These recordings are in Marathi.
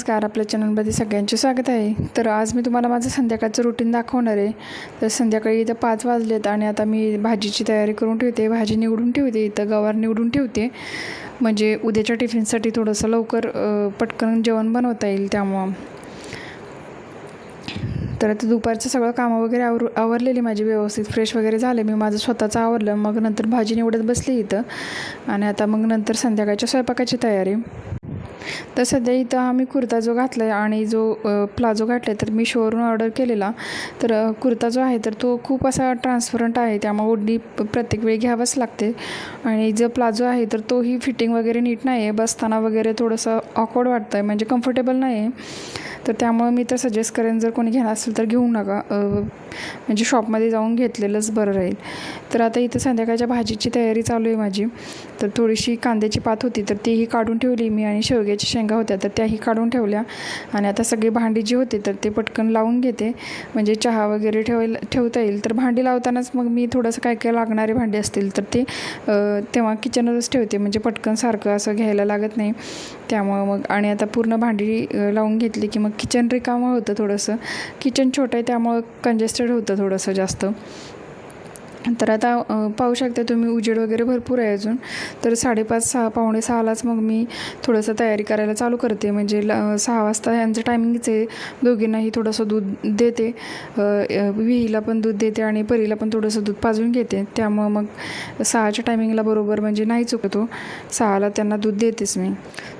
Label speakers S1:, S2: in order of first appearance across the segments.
S1: नमस्कार आपल्या चॅनलमध्ये सगळ्यांचे स्वागत आहे. तर आज मी तुम्हाला माझं संध्याकाळचं रुटीन दाखवणार आहे. तर संध्याकाळी इथं पाच वाजलेत आणि आता मी भाजीची तयारी करून ठेवते भाजी निवडून ठेवते इथं गवार निवडून ठेवते. म्हणजे उद्याच्या टिफिनसाठी थोडंसं लवकर पटकन जेवण बनवता येईल त्यामुळं. तर आता दुपारचं सगळं कामं वगैरे आवर आवरलेली माझी व्यवस्थित फ्रेश वगैरे झाले. मी माझं स्वतःचं आवरलं मग नंतर भाजी निवडत बसली इथं. आणि आता मग नंतर संध्याकाळच्या स्वयंपाकाची तयारी. तर सध्या इथं आम्ही कुर्ता जो घातला आहे आणि जो प्लाझो घातला आहे तर मी शोवरून ऑर्डर केलेला. तर कुर्ता जो आहे तर तो खूप असा ट्रान्सपरंट आहे. त्यामुळे ओढणी प्रत्येक वेळी घ्यावंच लागते. आणि जो प्लाझो आहे तर तोही फिटिंग वगैरे नीट नाही आहे बसताना वगैरे थोडंसं ऑकवर्ड वाटतं आहे म्हणजे कम्फर्टेबल नाही आहे तर त्यामुळे मी तर सजेस्ट करेन जर कोणी घेणार असेल तर घेऊ नका. म्हणजे शॉपमध्ये जाऊन घेतलेलंच बरं राहील. तर आता इथं संध्याकाळच्या भाजीची तयारी चालू आहे माझी. तर थोडीशी कांद्याची पात होती तर तीही काढून ठेवली मी आणि शेवग्याच्या शेंगा होत्या तर त्याही काढून ठेवल्या. आणि आता सगळी भांडी जी होती तर ते पटकन लावून घेते. म्हणजे चहा वगैरे ठेवायला ठेवता येईल. तर भांडी लावतानाच मग मी थोडंसं काय काय लागणारे भांडी असतील तर ते तेव्हा किचनवरच ठेवते. म्हणजे पटकन सारखं असं घ्यायला लागत नाही. त्यामुळं मग आणि आता पूर्ण भांडी लावून घेतली की मग किचन रिकामं होतं थोडंसं. किचन छोटं आहे त्यामुळं कंजेस्ट कंजेस्टेड होतं थोडंसं जास्त. तर आता पाहू शकता तुम्ही उजेड वगैरे भरपूर आहे अजून. तर साडेपाच सहा पावणे सहालाच मग मी थोडंसं तयारी करायला चालू करते. म्हणजे ल सहा वाजता यांचं टायमिंगच आहे. दोघींनाही थोडंसं दूध देते. विहीला पण दूध देते आणि परीला पण थोडंसं दूध पाजून घेते. त्यामुळं मग सहाच्या टायमिंगला बरोबर म्हणजे नाही चुकतो. सहाला त्यांना दूध देतेच मी.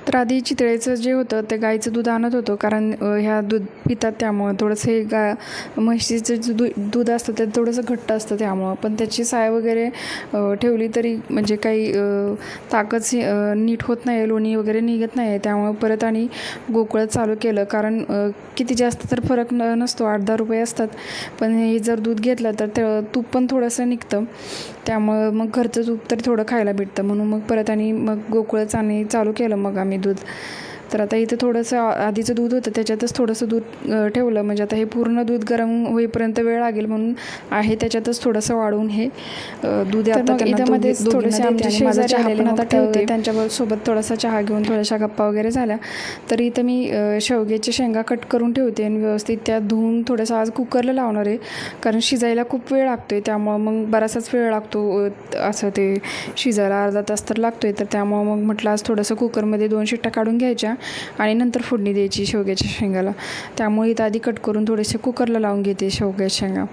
S1: तर आधी चितळेचं जे होतं ते गाईचं दूध आणत होतो. कारण ह्या दूध पितात त्यामुळं थोडंसं हे गा म्हशीचं जे दूध असतं ते थोडंसं घट्ट असतं त्यामुळं. पण त्याची साय वगैरे ठेवली तरी म्हणजे काही ताकद ताकच नीट होत नाही लोणी वगैरे निघत नाही त्यामुळं परत आणि गोकुळात चालू केलं. कारण किती जास्त तर फरक न नसतो. आठ दहा रुपये असतात. पण हे जर दूध घेतलं तर ते तूप पण थोडंसं निघतं. त्यामुळं मग घरचं तूप तरी थोडं खायला भेटतं. म्हणून मग परत आणि मग गोकुळच आणि चालू केलं मग आम्ही दूध. तर आता इथं थोडंसं आधीचं दूध होतं त्याच्यातच थोडंसं दूध ठेवलं. म्हणजे आता हे पूर्ण दूध गरम होईपर्यंत वेळ लागेल म्हणून आहे त्याच्यातच थोडंसं वाढवून हे दूध आता दोघींना
S2: थोडेसे आमचे शेजारी
S1: आता ठेवते.
S2: त्या-
S1: त्यांच्याबरोबर सोबत थोडासा चहा घेऊन थोड्याशा गप्पा वगैरे झाल्या. तर इथं मी शेवग्याच्या शेंगा कट करून ठेवते आणि व्यवस्थित त्या धुवून थोडंसं आज कुकरला लावणार आहे. कारण शिजायला खूप वेळ लागतो आहे त्यामुळं मग बराचसाच वेळ लागतो असं ते शिजायला अर्धा तास तर लागतो आहे तर त्यामुळं मग म्हटलं आज थोडंसं कुकरमध्ये दोन शिट्ट्या काढून घ्यायच्या. आणि नंतर फोडणी द्यायची शेवग्याच्या शेंगाला. त्यामुळे इथं आधी कट करून थोडेसे कुकरला लावून घेते शेवग्याच्या शेंगा.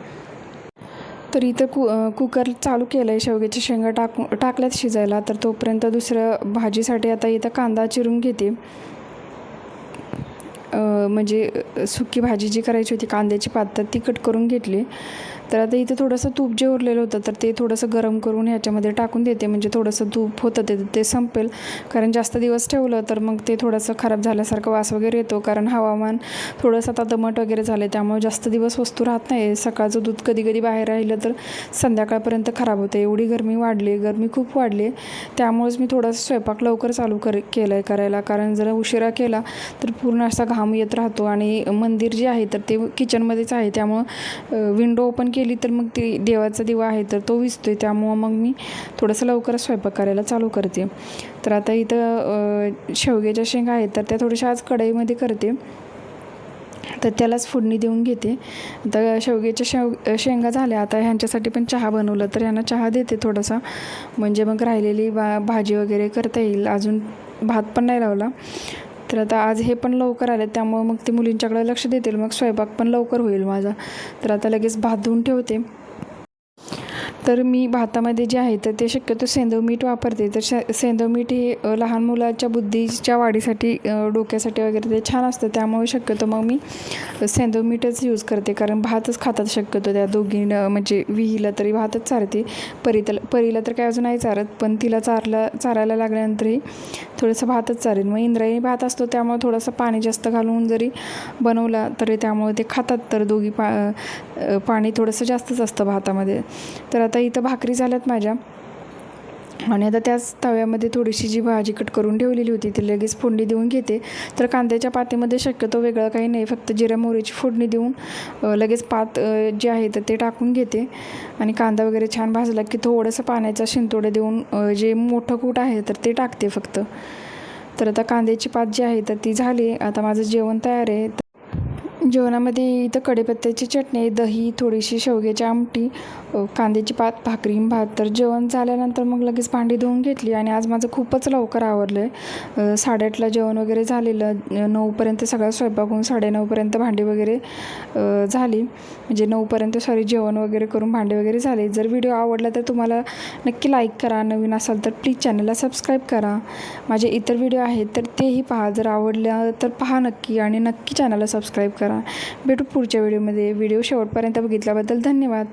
S1: तर इथं कु कुकर चालू केलं आहे शेवग्याच्या शेंगा टाकू टाकल्यात शिजायला. तर तोपर्यंत दुसरं भाजीसाठी आता इथं कांदा चिरून घेते. म्हणजे सुकी भाजी जी करायची होती कांद्याची पात ती कट करून घेतली. तर आता इथं थोडंसं तूप जे उरलेलं होतं तर ते थोडंसं गरम करून ह्याच्यामध्ये टाकून देते. म्हणजे थोडंसं तूप होतं ते ते संपेल. कारण जास्त दिवस ठेवलं तर मग ते थोडंसं खराब झाल्यासारखं वास वगैरे येतो. कारण हवामान थोडंसं आता दमट वगैरे झालं आहे त्यामुळे जास्त दिवस वस्तू राहत नाही. सकाळचं दूध कधी कधी बाहेर राहिलं तर संध्याकाळपर्यंत खराब होतं. एवढी गरमी वाढली गरमी खूप वाढली. आहे त्यामुळेच मी थोडासा स्वयंपाक लवकर चालू कर केलं आहे करायला. कारण जर उशिरा केला तर पूर्ण असा घाम येत राहतो. आणि मंदिर जे आहे तर ते किचनमध्येच आहे. त्यामुळं विंडो ओपन केली तर मग ती देवाचा दिवा आहे तर तो विजतोय त्यामुळं मग मी थोडंसं लवकरच स्वयंपाक करायला चालू करते. तर आता इथं शेवग्याच्या शेंगा आहेत तर त्या थोड्याशा आज कढईमध्ये करते. तर त्यालाच फोडणी देऊन घेते. आता शेवग्याच्या शेव शेंगा झाल्या. आता ह्यांच्यासाठी पण चहा बनवलं तर ह्यांना चहा देते थोडासा. म्हणजे मग राहिलेली बा भाजी वगैरे करता येईल. अजून भात पण नाही लावला. तर आता आज हे पण लवकर आले त्यामुळं मग ते मुलींच्याकडे लक्ष देतील मग स्वयंपाक पण लवकर होईल माझा. तर आता लगेच भात धुवून ठेवते. तर मी भातामध्ये जे आहे तर ते शक्यतो सेंदव मीठ वापरते. तर श सेंदव मीठ हे लहान मुलाच्या बुद्धीच्या वाढीसाठी डोक्यासाठी वगैरे ते छान असतं. त्यामुळे शक्यतो मग मी सेंदव मीठच यूज करते. कारण भातच खातात शक्यतो त्या दोघीनं म्हणजे विहीला तरी भातच चारते. परीतल परीला तर काय अजून नाही चारत पण तिला चारला चारायला लागल्यानंतरही थोडंसं भातच चारेल. मग इंद्रायणी भात असतो त्यामुळे थोडंसं पाणी जास्त घालून जरी बनवला तरी त्यामुळे ते खातात. तर दोघी पा पाणी थोडंसं जास्तच असतं भातामध्ये. तर आता इथं भाकरी झाल्यात माझ्या. आणि आता त्याच तव्यामध्ये थोडीशी जी भाजी कट करून ठेवलेली होती ती लगेच फोडणी देऊन घेते. तर कांद्याच्या पातीमध्ये शक्यतो वेगळं काही नाही फक्त जिऱ्या मोहरीची फोडणी देऊन लगेच पात जे आहे तर ते टाकून घेते. आणि कांदा वगैरे छान भाजला की थोडंसं पाण्याचा शिंतोडे देऊन जे मोठं कूट आहे तर ते टाकते फक्त. तर आता कांद्याची पात जी आहे तर ती झाली. आता माझं जेवण तयार आहे. जेवणामध्ये इथं कढीपत्त्याची चटणी दही थोडीशी शेवग्याची आमटी कांद्याची पात भाकरी भात. तर जेवण झाल्यानंतर मग लगेच भांडी धुवून घेतली आणि आज माझं खूपच लवकर आवरलं आहे साडेआठला जेवण वगैरे झालेलं. नऊपर्यंत सगळा स्वयंपाक होऊन साडेनऊपर्यंत भांडी वगैरे झाली. म्हणजे नऊपर्यंत सॉरी जेवण वगैरे करून भांडी वगैरे झाले. जर व्हिडिओ आवडला तर तुम्हाला नक्की लाईक करा. नवीन असाल तर प्लीज चॅनलला सबस्क्राईब करा. माझे इतर व्हिडिओ आहेत तर तेही पहा. जर आवडल्या तर पहा नक्की आणि नक्की चॅनलला सबस्क्राईब करा. भेटू पुढच्या व्हिडिओमध्ये. व्हिडिओ शेवटपर्यंत बघितल्याबद्दल धन्यवाद.